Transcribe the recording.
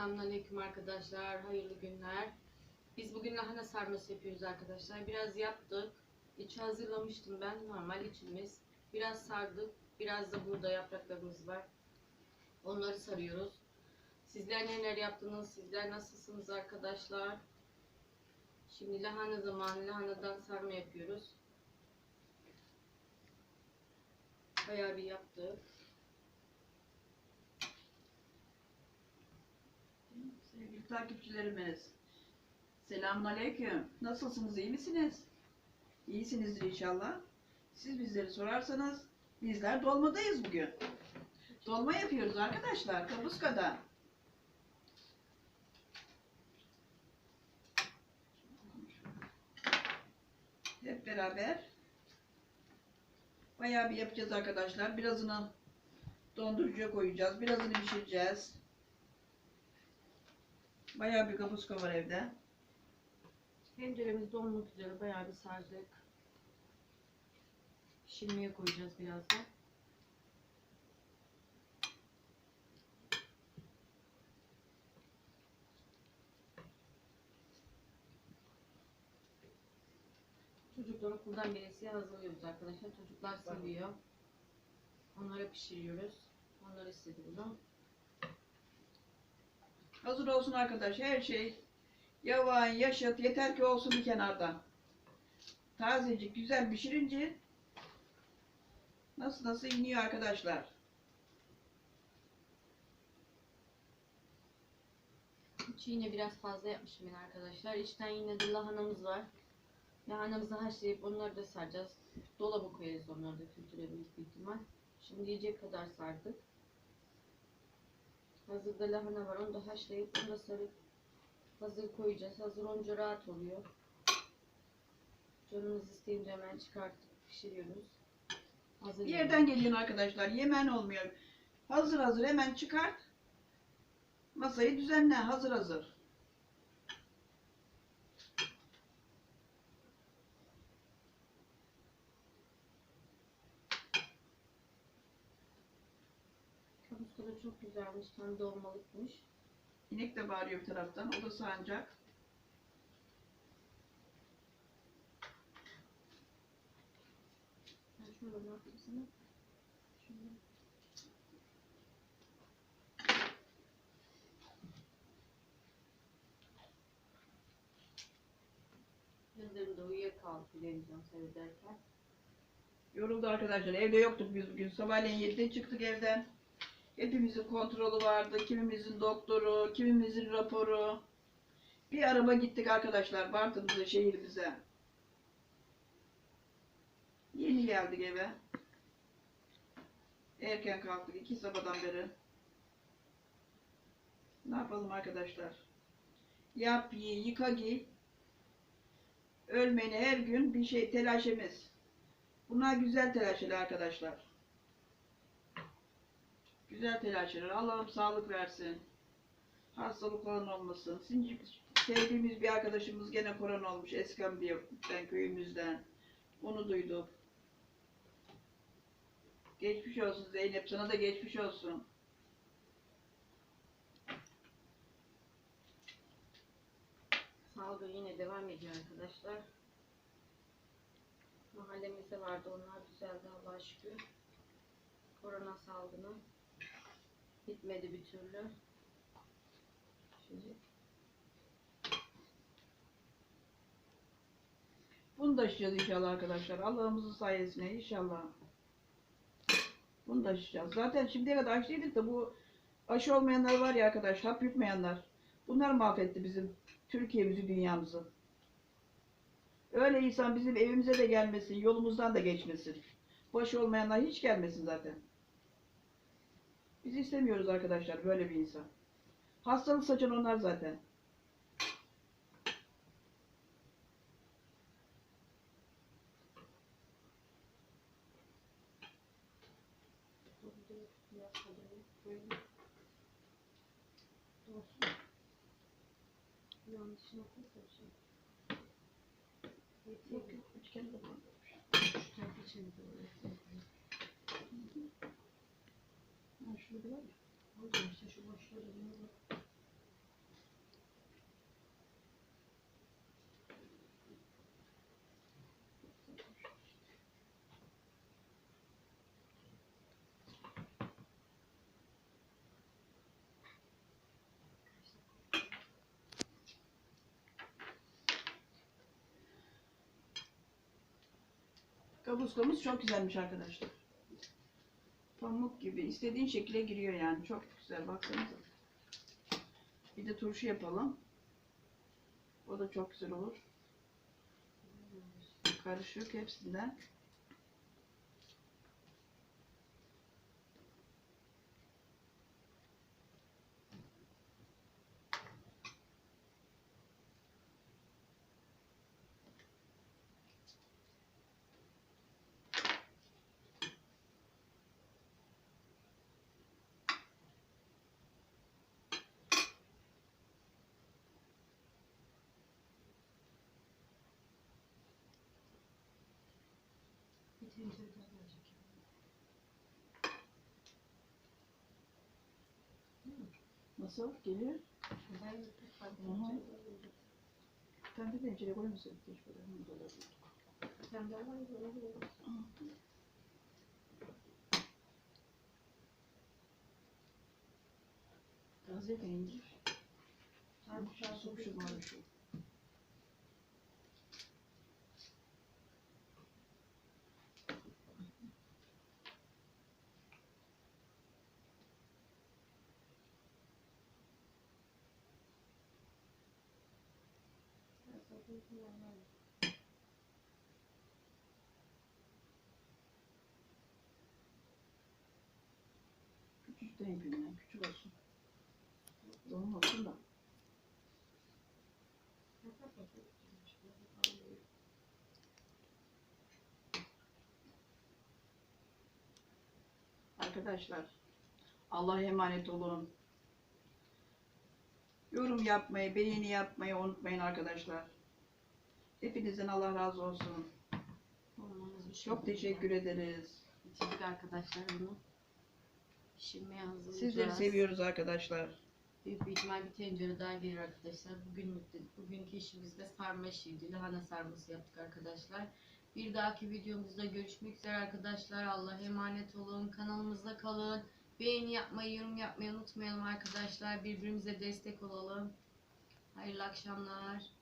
Selamünaleyküm arkadaşlar. Hayırlı günler. Biz bugün lahana sarması yapıyoruz arkadaşlar. Biraz yaptık. İçi hazırlamıştım ben. Normal içimiz. Biraz sardık. Biraz da burada yapraklarımız var. Onları sarıyoruz. Sizler neler yaptınız? Sizler nasılsınız arkadaşlar? Şimdi lahana zamanı. Lahanadan sarma yapıyoruz. Bayağı bir yaptık. Sevgili takipçilerimiz, selamünaleyküm. Nasılsınız, iyi misiniz? İyisinizdir inşallah. Siz bizleri sorarsanız, bizler dolmadayız bugün. Dolma yapıyoruz arkadaşlar, Kabuska'da. Hep beraber bayağı bir yapacağız arkadaşlar. Birazını dondurucuya koyacağız, birazını pişireceğiz. Bayağı bir kapuska var evde. Tenceremiz donmak üzere bayağı bir sardık. Pişirmeye koyacağız birazdan. Çocuklar okuldan gelesiye hazırlıyoruz arkadaşlar. Çocuklar seviyor. Onları pişiriyoruz. Onlar istedi bunu. Hazır olsun arkadaş her şey. Yavan, yaşat yeter ki olsun bir kenarda. Tazecik güzel pişirince nasıl nasıl iniyor arkadaşlar. İçi yine biraz fazla yapmışım ben arkadaşlar. İçten yine de lahanamız var. Lahanamızı haşlayıp onları da saracağız. Dolaba koyarız onları da kültüre büyük ihtimal. Şimdi yiyecek kadar sardık. Hazırda lahana var. Onu da haşlayıp onu da sarıp hazır koyacağız. Hazır onca rahat oluyor. Canımız isteyince hemen çıkartıp pişiriyoruz. Hazır Bir yerden geliyor arkadaşlar. Yemen olmuyor. Hazır hazır hemen çıkart. Masayı düzenle hazır hazır. Kapuska da çok güzelmiş. Tam dolmalıkmış. İnek de bağırıyor bir taraftan. O da sancak. Ben şöyle ne yapayım sana? Şöyle. Gözlerim de uyuyakaldı televizyon seyrederken. Yoruldu arkadaşlar. Evde yoktuk biz bugün. Sabahleyin 7'de çıktık evden. Hepimizin kontrolü vardı. Kimimizin doktoru, kimimizin raporu. Bir araba gittik arkadaşlar Bartın'ımıza, şehrimize. Yeni geldik eve. Erken kalktık iki sabahdan beri. Ne yapalım arkadaşlar? Yap, yiy, yıka, giy. Ölmeni her gün bir şey telaşemiz. Bunlar güzel telaşeli arkadaşlar. Güzel telaşeler. Allah'ım sağlık versin. Hastalık falan olmasın. Şimdi sevdiğimiz bir arkadaşımız gene korona olmuş. Eskambiye'den köyümüzden. Onu duyduk. Geçmiş olsun Zeynep. Sana da geçmiş olsun. Salgın yine devam ediyor arkadaşlar. Mahallemizde vardı onlar düzeldi Allah'a şükür. Korona salgını bitmedi bir türlü. Şimdi Bunu da aşacağız inşallah arkadaşlar. Allah'ımızın sayesinde inşallah. Bunu da aşacağız. Zaten şimdiye kadar aşıyorduk da bu aşı olmayanlar var ya arkadaş, hap yutmayanlar. Bunlar mahvetti bizim Türkiye'mizi, dünyamızı. Öyle insan bizim evimize de gelmesin, yolumuzdan da geçmesin. Başı olmayanlar hiç gelmesin zaten. Biz istemiyoruz arkadaşlar böyle bir insan. Hastalık saçan onlar zaten. Yanlışını okursa bir şey. Yok yok, üç de. Şu tarafa çeviriyorum. Ha, Kabuskamız çok güzelmiş arkadaşlar. Pamuk gibi. istediğin şekilde giriyor yani. Çok güzel. Baksanıza. Bir de turşu yapalım. O da çok güzel olur. Karışık hepsinden. Nasıl? Geliyor. Ben Aha. Tane de tencere koyar mısın? Keşke. Sen? Olabilir. Taze peynir. Sen Şu su şu var şu. Küçük de yapayım ben. Küçük olsun. Dolmasın da. Arkadaşlar Allah'a emanet olun. Yorum yapmayı, beğeni yapmayı unutmayın arkadaşlar. Hepinizden Allah razı olsun. Şey Çok teşekkür ederiz. Bitirdik arkadaşlar bunu. Pişirmeye hazırlayacağız. Sizleri seviyoruz arkadaşlar. Büyük bir ihtimal bir tencere daha gelir arkadaşlar. Bugün bugünkü işimizde sarma işiydi. Lahana sarması yaptık arkadaşlar. Bir dahaki videomuzda görüşmek üzere arkadaşlar. Allah'a emanet olun. Kanalımızda kalın. Beğeni yapmayı, yorum yapmayı unutmayalım arkadaşlar. Birbirimize destek olalım. Hayırlı akşamlar.